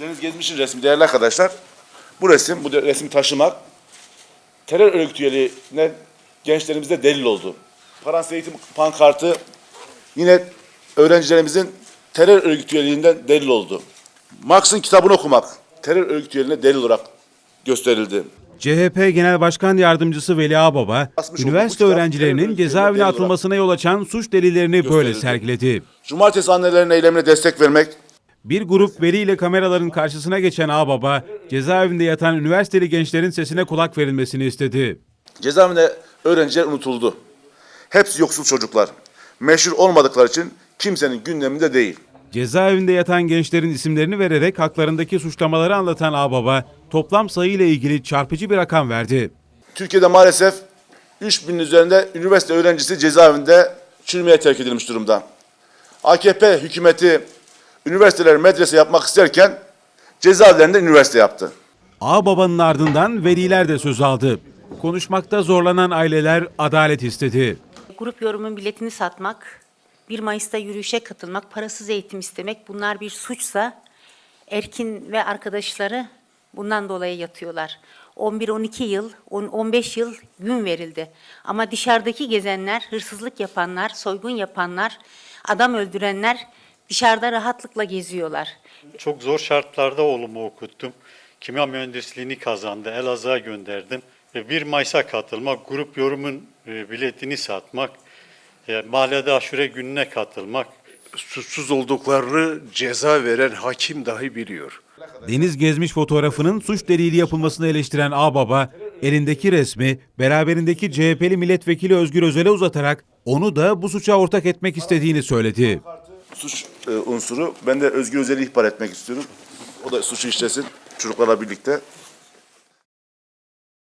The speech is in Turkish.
Deniz Gezmiş'in resmi değerli arkadaşlar. Bu resim, bu resmi taşımak terör örgütü üyeliğine gençlerimizde delil oldu. Fransız eğitim pankartı yine öğrencilerimizin terör örgütü üyeliğinden delil oldu. Marx'ın kitabını okumak terör örgütü üyeliğine delil olarak gösterildi. CHP Genel Başkan Yardımcısı Veli Ağbaba, olduğu üniversite öğrencilerinin cezaevine atılmasına yol açan suç delillerini böyle sergiledi. Cumartesi annelerinin eylemine destek vermek, Bir grup veli ile kameraların karşısına geçen Ağbaba, cezaevinde yatan üniversiteli gençlerin sesine kulak verilmesini istedi. cezaevinde öğrenciler unutuldu. Hepsi yoksul çocuklar. Meşhur olmadıkları için kimsenin gündeminde değil. Cezaevinde yatan gençlerin isimlerini vererek haklarındaki suçlamaları anlatan Ağbaba, toplam sayı ile ilgili çarpıcı bir rakam verdi. Türkiye'de maalesef 3000'in üzerinde üniversite öğrencisi cezaevinde çürümeye terk edilmiş durumda. AKP hükümeti üniversiteler medrese yapmak isterken cezaevlerinde üniversite yaptı. Ağbaba'nın ardından veliler de söz aldı. Konuşmakta zorlanan aileler adalet istedi. Grup yorumun biletini satmak, 1 Mayıs'ta yürüyüşe katılmak, parasız eğitim istemek bunlar bir suçsa Erkin ve arkadaşları bundan dolayı yatıyorlar. 11-12 yıl, 10 15 yıl gün verildi. Ama dışarıdaki gezenler, hırsızlık yapanlar, soygun yapanlar, adam öldürenler dışarıda rahatlıkla geziyorlar. Çok zor şartlarda oğlumu okuttum. Kimya mühendisliğini kazandı. Elazığ'a gönderdim. Ve 1 Mayıs'a katılmak, grup yorumun e, biletini satmak, e, mahallede aşure gününe katılmak, suçsuz olduklarını ceza veren hakim dahi biliyor. Deniz gezmiş fotoğrafının suç delili yapılmasını eleştiren Ağbaba, elindeki resmi beraberindeki CHP'li milletvekili Özgür Özel'e uzatarak onu da bu suça ortak etmek istediğini söyledi. Suç e, unsuru. Ben de Özgür Özel'i ihbar etmek istiyorum. O da suçu işlesin çocuklarla birlikte.